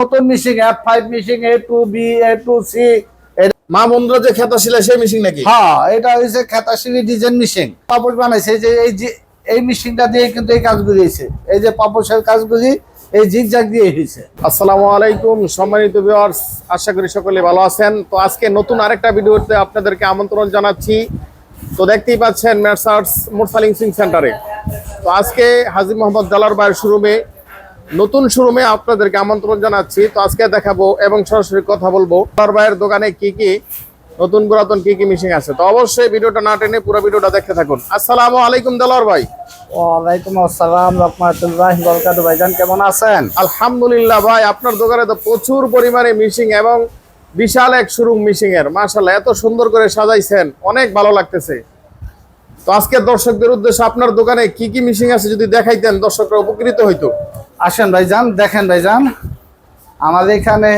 নতুন machine F five machine A two B A two C মা যে খেতা সেই মেশিন নাকি? হ্যাঁ এটা খেতাশিলি ডিজাইন মিশিং পাপড় বানাইছে যে এই যে এই মেশিনটা দিয়ে কিন্তু এই কাজগুলি হয়েছে এই যে পাপড়ের কাজগুলি এই জিগজাগ দিয়ে হয়েছে আসসালামু আলাইকুম সম্মানিত ভিউয়ার্স আশা করি সকলে ভালো আছেন। তো আজকে নতুন আরেকটা ভিডিওতে আপনাদেরকে আমন্ত্রণ জানাচ্ছি। তো দেখতেই পাচ্ছেন মেসার্স মোটসালিং সিং সেন্টারে তো আজকে হাজি মোহাম্মদ দালার ভাইয়ের শোরুমে নতুন শোরুমে আপনাদেরকে আমন্ত্রণ জানাচ্ছি। তো আজকে দেখাবো এবং সরাসরি কথা বলব ভাইয়ের দোকানে কি কি নতুন পুরাতন কি কি মিশিং আছে। তো অবশ্যই ভিডিওটা না টেনে পুরো ভিডিওটা দেখতে থাকুন। আসসালামু আলাইকুম দালার ভাই। ওয়ালাইকুম আসসালাম রহমতুল্লাহ বরকাত ভাইজান কেমন আছেন? আলহামদুলিল্লাহ ভাই আপনার দোকানে তো প্রচুর পরিমাণে মিশিং এবং বিশাল এক শোরুম মিশিং এর। এত সুন্দর করে সাজাইছেন অনেক ভালো লাগতেছে। তো আজকে দর্শকদের উদ্দেশ্যে আপনার দোকানে কি কি মিশিং আছে যদি দেখাইতেন দর্শকরা উপকৃত হইতো। আসেন ভাইজান, দেখেন ভাইজান। আমাদের এখানে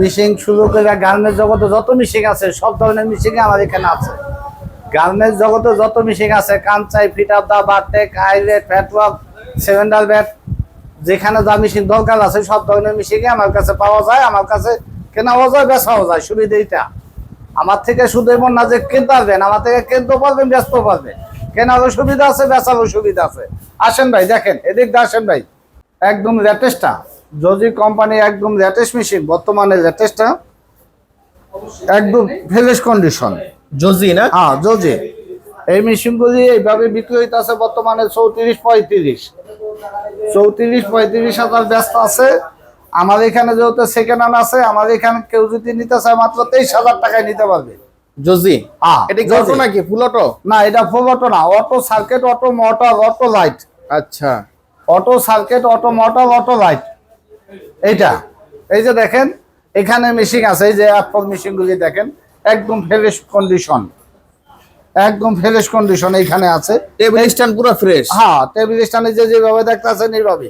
মিশিং শুরু করে গার্মেন্টস জগতে যত মিশিং আছে, সব ধরনের মিশিং আমার এখানে আছে। গার্মেন্টস জগতে যত মিশিং আছে কাঞ্চাই ফিটার দা বারটেক হাইলেট ফ্যাটওয়ার্ক সেভেন্ডার ব্যাট, যেখানে যা মিশিং দরকার আছে, সব ধরনের মিশিং আমার কাছে পাওয়া যায়, আমার কাছে কেনাও যায় বেচাও যায় সুবিধা আমার থেকে শুধু এমন না যে কিনতে পারবেন, আমার থেকে কিনতেও পারবেন ব্যস্ত পারবেন। কেনারও সুবিধা আছে, বেচারও সুবিধা আছে। আসেন ভাই, দেখেন, এদিক দিয়ে আসেন ভাই। একদম লেটেস্টটা যদি কোম্পানি একদম লেটেস্ট মেশিন বর্তমানে লেটেস্টটা একদম ফ্রেশ কন্ডিশন জজি না? হ্যাঁ জজি এই মেশিনগুলি এইভাবে বিক্রি হইতেছে বর্তমানে চৌত্রিশ পঁয়ত্রিশ। চৌত্রিশ পঁয়ত্রিশ হাজার ব্যস্ত আছে। আমার এখানে যেহেতু সেকেন্ড হ্যান্ড আছে আমার এখানে কেউ যদি নিতে চায় মাত্র তেইশ হাজার টাকায় নিতে পারবে। জজি হ্যাঁ, এটা কি জজি। অটো নাকি? ফুল অটো না এটা ফুল অটো না auto circuit auto motor auto light আচ্ছা। Auto circuit auto motor auto light এইটা। এই যে দেখেন এখানে মেশিন আছে এই যে অ্যাপল মেশিনগুলি দেখেন একদম ফ্রেশ কন্ডিশন একদম ফ্রেশ কন্ডিশন এখানে আছে। টেবিল স্ট্যান্ড পুরো ফ্রেশ হ্যাঁ টেবিল স্ট্যান্ডে যে যেভাবে দেখতেছেন এইভাবে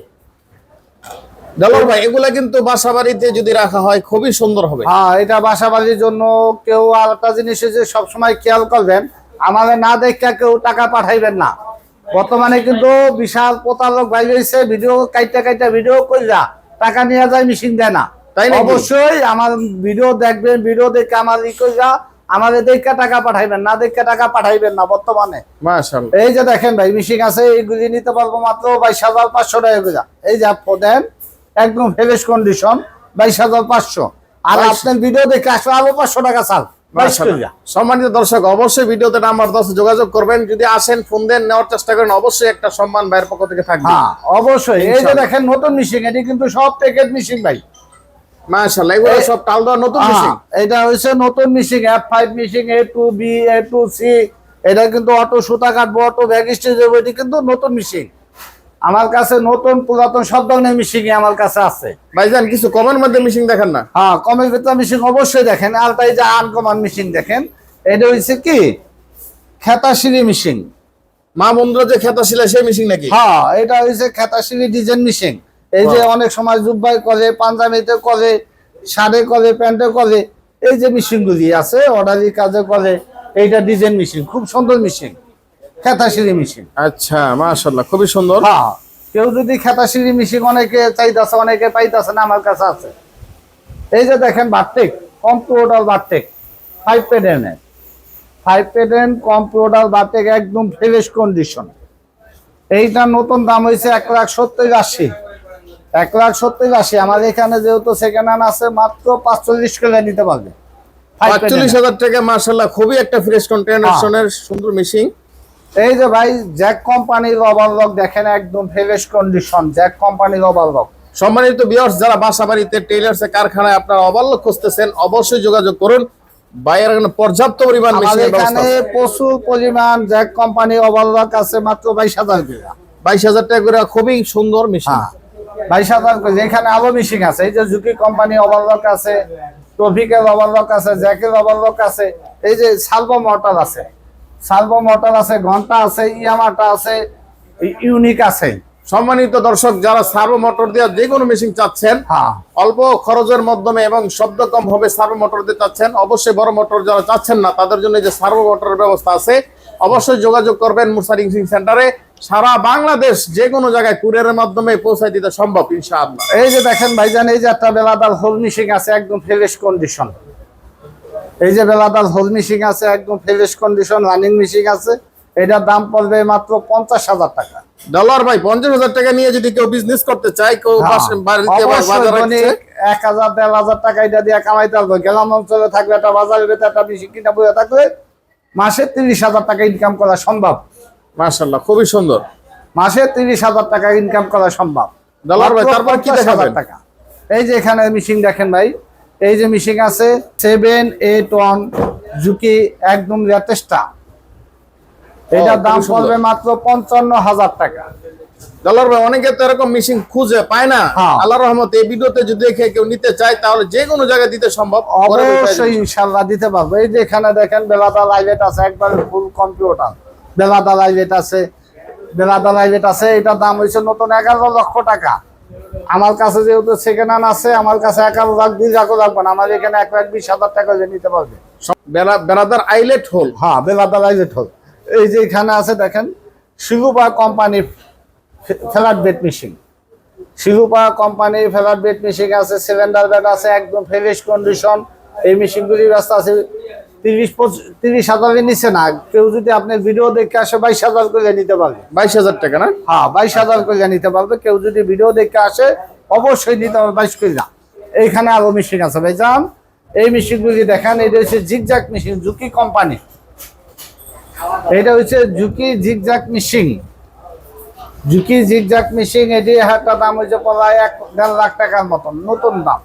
দালার ভাই এগুলা কিন্তু বাসা বাড়িতে যদি রাখা হয় খুবই সুন্দর হবে। হ্যাঁ এটা বাসা বাড়ির জন্য কেউ আর একটা জিনিস যে সবসময় খেয়াল করবেন আমাদের না দেখা কেউ টাকা পাঠাইবেন না। বর্তমানে কিন্তু বিশাল প্রতারক ভাই হয়েছে ভিডিও কাইটা কাইটা ভিডিও কইরা টাকা নিয়ে যায় মেশিন দেয় না তাই? অবশ্যই আমার ভিডিও দেখবেন ভিডিও দেখে আমার ই কইরা আমাদের দেখে টাকা পাঠাইবেন না দেখে টাকা পাঠাইবেন না বর্তমানে এই যে দেখেন ভাই মিশিং আছে এই এইগুলি নিতে পারব মাত্র বাইশ হাজার পাঁচশো টাকা এই যে দেন একদম ফ্রেশ কন্ডিশন বাইশ হাজার পাঁচশো আর আপনার ভিডিও দেখে আসলে আরও পাঁচশো টাকা। করে। সম্মানিত দর্শক অবশ্যই ভিডিওতে নাম্বার দশ যোগাযোগ করবেন। যদি আসেন ফোন দেন নেওয়ার চেষ্টা করেন অবশ্যই একটা সম্মান ভাইয়ের পক্ষ থেকে থাকবে। হ্যাঁ অবশ্যই। এই যে দেখেন নতুন মিশিং এটি কিন্তু সব প্যাকেট মিশিং ভাই। মাশাআল্লাহ এগুলো সব টাল দেওয়া নতুন হ্যাঁ, মেশিন এটা নতুন F five A two B A two C এটা কিন্তু অটো সুতা কাটবো অটো ব্যাগ স্টেজ এটি কিন্তু নতুন মিশিং আমার কাছে নতুন পুরাতন সব ধরনের মিশিং আমার কাছে আছে। ভাইজান কিছু কমের মধ্যে মেশিন দেখেন না। হ্যাঁ কমের ভিতরে মিশিং অবশ্যই দেখেন। আর তাই যে আনকমন মিশিং দেখেন এটা হচ্ছে কি? খেতাশিরি মিশিং মা বন্ধুরা যে খেতা ছিল সেই মেশিন নাকি? হ্যাঁ এটা হইছে খেতাশিরি ডিজাইন মিশিং এই যে অনেক সময় জুব্বাই করে পাঞ্জাবিতে করে শাড়ে করে প্যান্টে করে এই যে মিশিং গুলি আছে অর্ডারি কাজে করে এইটা ডিজাইন মিশিং খুব সুন্দর মিশিং খেতাশিরি মিশিং আচ্ছা মাশাআল্লাহ খুবই সুন্দর। হ্যাঁ কেউ যদি খেতাশিরি মিশিং অনেকে চাইতেছে অনেকে পাইতেছে না আমার কাছে আছে। এই যে দেখেন বারটেক কম্পিউটার বারটেক ফাইভ পেডেনের ফাইভ পেডেন কম্পিউটার বারটেক একদম ফ্রেশ কন্ডিশন এইটা নতুন দাম হয়েছে এক লাখ সত্তর আশি। এক লাখ সত্তর আশি আমার এখানে যেহেতু সেকেন্ড হ্যান্ড আছে মাত্র পাঁচচল্লিশ কিলো নিতে পারবে। পাঁচচল্লিশ হাজার টাকা মাশাআল্লাহ খুবই একটা ফ্রেশ কন্টেনারের সুন্দর মেশিন এই যে ভাই জ্যাক কোম্পানির ওভারলক দেখেন একদম ফ্রেশ কন্ডিশন জ্যাক কোম্পানির ওভারলক সম্মানিত ভিউয়ার্স যারা বাসা বাড়িতে টেইলার্স কারখানায় আপনারা অবাল্য খুঁজতেছেন অবশ্যই যোগাযোগ করুন। বাইরের এখানে পর্যাপ্ত পরিমাণ এখানে আছে। প্রচুর পরিমাণ জ্যাক কোম্পানি আছে মাত্র বাইশ হাজার করে। বাইশ হাজার টাকা করে খুবই সুন্দর মেশিন হ্যাঁ বাইশ হাজার করে। এখানে আরও মিশিং আছে এই যে ঝুঁকি কোম্পানি ওভারলক আছে ট্রফিকের ওভারলক আছে জ্যাকের ওভারলক আছে এই যে সালভো মোটর আছে। সালভো মোটর আছে ঘণ্টা আছে ইয়ামাটা আছে ইউনিক আছে। সম্মানিত দর্শক যারা সার্ভো মোটর দিয়ে যে কোনো মেশিন চাচ্ছেন হ্যাঁ। অল্প খরচের মাধ্যমে এবং শব্দ কম হবে সার্ভো মোটর দিয়ে চাচ্ছেন অবশ্যই বড় মোটর যারা চাচ্ছেন না তাদের জন্য যে সার্ভো মোটরের ব্যবস্থা আছে অবশ্যই যোগাযোগ করবেন মুসারিং সিং সেন্টারে। সারা বাংলাদেশ যে কোনো জায়গায় কুরিয়ারের মাধ্যমে পৌঁছায় দিতে সম্ভব ইনশাআল্লাহ। এই যে দেখেন ভাইজান এই যে একটা বেলাদাল হোল মিশিং আছে একদম ফ্রেশ কন্ডিশন এই যে বেলাদাল হোল মিশিং আছে একদম ফ্রেশ কন্ডিশন রানিং মিশিং আছে এটার দাম পড়বে মাত্র পঞ্চাশ হাজার টাকা। ডলার ভাই পঞ্চাশ হাজার টাকা নিয়ে যদি কেউ বিজনেস করতে চায় কেউ হ্যাঁ, এক হাজার দেড় হাজার টাকা এটা দিয়ে কামাইতে পারব। গ্রাম অঞ্চলে থাকলে একটা বাজারের ভেতরে একটা বেশি কিনা বইয়ে থাকলে মাসে তিরিশ হাজার টাকা ইনকাম করা সম্ভব। মাশাআল্লাহ খুবই সুন্দর। মাসে তিরিশ হাজার টাকা ইনকাম করা সম্ভব। ডলার ভাই, তারপর কি 50,000 দেখাবেন? টাকা। এই যে এখানে মিশিং দেখেন ভাই এই যে মিশিং আছে সেভেন এইট ওয়ান জুকি একদম লেটেস্টটা এটার দাম পড়বে মাত্র পঞ্চান্ন হাজার টাকা। ডলার ভাই অনেকে তো এরকম মেশিন খুঁজে পায় না। হ্যাঁ। আল্লাহ রহমত এই ভিডিওতে যদি দেখে কেউ নিতে চায় তাহলে যে কোনো জায়গায় দিতে সম্ভব। অবশ্যই ইনশাল্লাহ দিতে পারব। এই যে এখানে দেখেন বেলাদা লাইভেট আছে একবারে ফুল কম্পিউটার বেলাদা লাইভেট আছে বেলাদা লাইভেট আছে এটার দাম হয়েছে নতুন এগারো লক্ষ টাকা। আমার কাছে যেহেতু সেকেন্ড হ্যান্ড আছে আমার কাছে এগারো লাখ দুই লাখও লাগবে না। আমার এখানে এক লাখ বিশ হাজার টাকা দিয়ে নিতে পারবে। বেলা- বেলাদার আইলেট হোল হ্যাঁ বেলাদার আইলেট হল এই যে এখানে আছে দেখেন শিলুপা কোম্পানির ফ্ল্যাট বেড মেশিন শিলুপা কোম্পানির ফ্ল্যাট বেড মেশিন আছে সিলিন্ডার বেড আছে একদম ফ্রেশ কন্ডিশন এই মেশিনগুলি ব্যস্ত আছে। তিরিশ তিরিশ হাজারের নিচে না। কেউ যদি আপনার ভিডিও দেখে আসে বাইশ হাজার করে নিতে পারবে। বাইশ হাজার টাকা না? হ্যাঁ বাইশ হাজার করে নিতে পারবে। কেউ যদি ভিডিও দেখে আসে অবশ্যই নিতে হবে বাইশ করে। এইখানে আরও মেশিন আছে ভাইজান। এই মেশিনগুলি দেখেন এটা হচ্ছে জিগজাক মেশিন জুকি কোম্পানি এটা হচ্ছে Juki zigzag machine Juki zigzag machine এটি একটা দাম হচ্ছে প্রায় এক দেড় লাখ টাকার মতন নতুন দাম।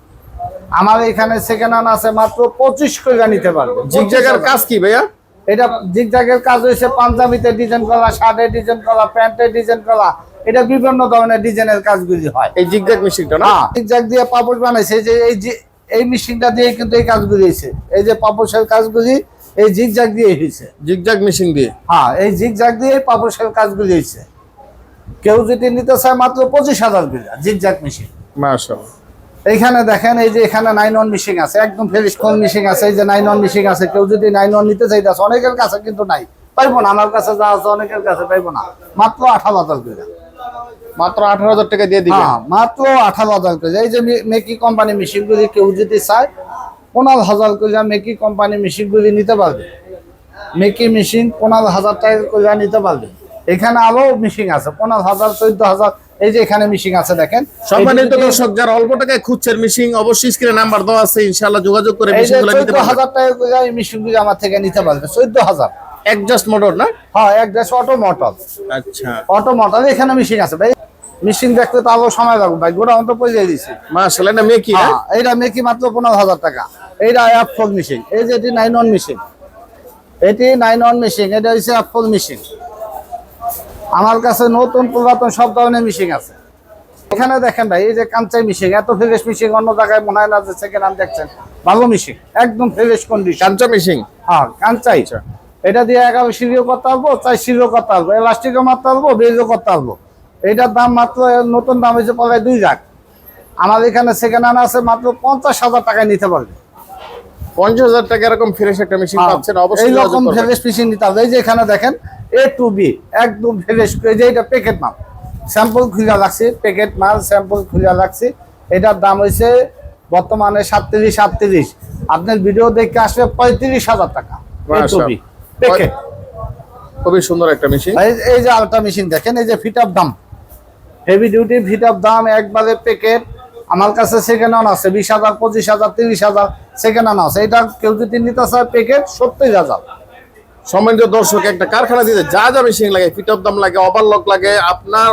আমার এখানে সেকেন্ড হ্যান্ড আছে মাত্র পঁচিশ করে নিতে পারবে। 25,000 কাজ কি ভাইয়া? এটা জিগজাগের কাজ হয়েছে পাঞ্জাবিতে ডিজাইন করা শার্টে ডিজাইন করা প্যান্টে ডিজাইন করা। এটা বিভিন্ন ধরনের ডিজাইনের কাজগুলি হয়। এই জিগজ্যাগ মেশিনটা না? হ্যাঁ জিগজাগ দিয়ে পাপোশ বানাইছে। এই যে এই যে এই মেশিনটা দিয়ে কিন্তু এই কাজগুলি হয়েছে এই যে পাপোশের কাজগুলি এই জিগজাগ দিয়ে হয়েছে জিগজ্যাগ মেশিন দিয়ে? হ্যাঁ এই জিগজাগ দিয়ে পাপোশের কাজগুলি হয়েছে কেউ যদি নিতে চায় মাত্র পঁচিশ হাজার বিঘা জিগজাগ মেশিন। মাশাআল্লাহ। এইখানে দেখেন এই যে এখানে নাইন ওয়ান মিশিং আছে একদম ফ্রেশ কোন মিশিং আছে এই যে নাইন ওয়ান মিশিং আছে কেউ যদি নাইন ওয়ান নিতে চাইতেছে অনেকের কাছে কিন্তু নাই পাইবো না আমার কাছে যা আছে অনেকের কাছে পাইবো না মাত্র আঠারো হাজার করে। মাত্র আঠারো হাজার টাকা দিয়ে দিবেন। হ্যাঁ মাত্র আঠারো হাজার করে। এই যে মেকি কোম্পানি মেশিনগুলি কেউ যদি চায় পনেরো হাজার করে মেকি কোম্পানি মেশিনগুলি নিতে পারবে। মেকি মেশিন পনেরো হাজার টাকা করে নিতে পারবে। এখানে আরও মেশিন আছে পনেরো হাজার চোদ্দ হাজার। এই যে এখানে মিশিং আছে দেখেন। সম্মানিত দর্শক যারা অল্প টাকায় খুঁজছেন মিশিং অবশ্যই স্ক্রিনে নাম্বার দেওয়া আছে ইনশাআল্লাহ যোগাযোগ করে এই যে মেশিনগুলো নিতে পারবেন। হাজার টাকা করে এই মেশিনগুলি আমার থেকে নিতে পারবে। চোদ্দ হাজার। অ্যাডজাস্ট মোটর না? হ্যাঁ দেশ অটো মোটর আচ্ছা। অটো মোটর এখানে মিশিং আছে। ভাই মেশিন দেখতে তো আরও সময় লাগবে। ভাই গোটা অন্ত পয়সা দিছি মাশাআল্লাহ এটা মেকি না হ্যাঁ? এইটা মেকি মাত্র পনেরো হাজার টাকা। এইটা অ্যাপফোল মেশিন এই যে এটি নাইন ওয়ান মেশিন এটি নাইন ওয়ান মেশিন এটা হচ্ছে অ্যাপফোল মেশিন আমার কাছে নতুন পুরাতন সব ধরনের মিশিং আছে। এখানে দেখেন ভাই এই যে কাঞ্চাই মিশিং এত ফ্রেশ মিশিং অন্য জায়গায় মনে হয় না যে সেকেন্ড হ্যান্ড দেখছেন। ভালো মিশিং একদম ফ্রেশ কন্ডিশন কাঞ্চা মেশিন হ্যাঁ কাঞ্চাই এটা দিয়ে এগারো সিঁড়িও করতে পারব চার সিঁড়িও করতে পারব এলাস্টিকও মারতে পারব বেজও করতে পারব। এটার দাম মাত্র নতুন দাম হয়েছে প্রায় দুই লাখ। আমার এখানে সেকেন্ড হ্যান্ড আছে মাত্র পঞ্চাশ হাজার টাকায় নিতে পারবে। পঞ্চাশ হাজার টাকা এরকম ফ্রেশ একটা মেশিন পাচ্ছেন অবশ্যই যোগাযোগ ফ্রেশ মেশিন নিতে হবে এই যে এখানে দেখেন এ টু বি একদম ফ্রেশ এই যে এটা প্যাকেট মাল। স্যাম্পল খুলে রাখছি প্যাকেট মাল স্যাম্পল খুলে রাখছি এটার দাম হয়েছে বর্তমানে সাতত্রিশ সাতত্রিশ আপনার ভিডিও দেখে আসবে পঁয়ত্রিশ হাজার টাকা। প্যাকেট খুবই সুন্দর একটা মেশিন এই এই যে আলট্রা মেশিন দেখেন এই যে ফিট আপ দাম। হেভি ডিউটি ফিট আপ দাম একবারে প্যাকেট আমার কাছে সেকেন্ড হ্যান্ড আছে বিশ হাজার পঁচিশ হাজার তিরিশ হাজার সেকেন্ড হ্যান্ড আছে। এটা কেউ যদি নিতে চায় প্যাকেট সত্তর হাজার। সম্মানিত দর্শক একটা কারখানা দিতে যা যা মেশিন লাগে ফিট অফ দাম লাগে ওভারলক লাগে আপনার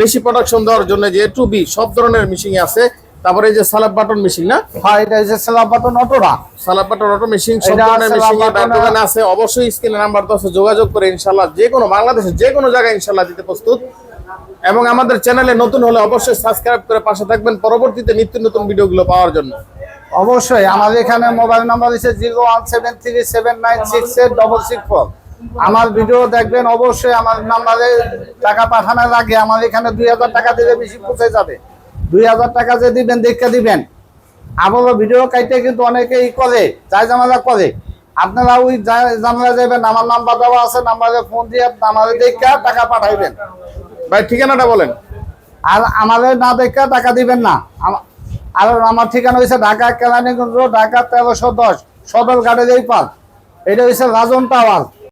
বেশি প্রোডাকশন দেওয়ার জন্য যে টু বি সব ধরনের মেশিন আছে। তারপরে এই যে সালাব বাটন মেশিন না? হ্যাঁ এটা হচ্ছে সেলা বাটন অটোরা সালাব বাটন অটো মেশিন সব ধরনের মেশিন দোকানে আছে। অবশ্যই স্ক্রিনে নাম্বার দশে যোগাযোগ করে ইনশাল্লাহ যে কোনো বাংলাদেশের যে কোনো জায়গায় ইনশাল্লাহ দিতে প্রস্তুত। এবং আমাদের চ্যানেলে নতুন হলে অবশ্যই সাবস্ক্রাইব করে পাশে থাকবেন। পরবর্তীতে নিত্য নতুন ভিডিওগুলো পাওয়ার জন্য। অবশ্যই আমাদের এখানে মোবাইল নাম্বার হচ্ছে zero one seven three seven nine six eight double six four. আমার ভিডিও দেখবেন অবশ্যই আমার নাম্বারে টাকা পাঠানোর আগে আমার এখানে দুই হাজার টাকা দিলে বেশি পৌঁছে যাবে। দুই হাজার টাকা যে দিবেন দেখে দিবেন। আবারও ভিডিও কাইতে কিন্তু অনেকেই করে চাই জামাজা করে। আপনারা ওই জা- জানালা যাবেন আমার নাম্বার দেওয়া আছে নাম্বারে ফোন দিয়ে আমাদের দেখে টাকা পাঠাইবেন। ভাই ঠিকানাটা বলেন। আর আমাদের না দেখে টাকা দিবেন না। আমা- আর আমার ঠিকানা হয়েছে ঢাকা কেরানীগঞ্জ ঢাকা তেরোশো দশ সদর গাড়ি এই পাল। এটা হয়েছে রাজন টাওয়ার।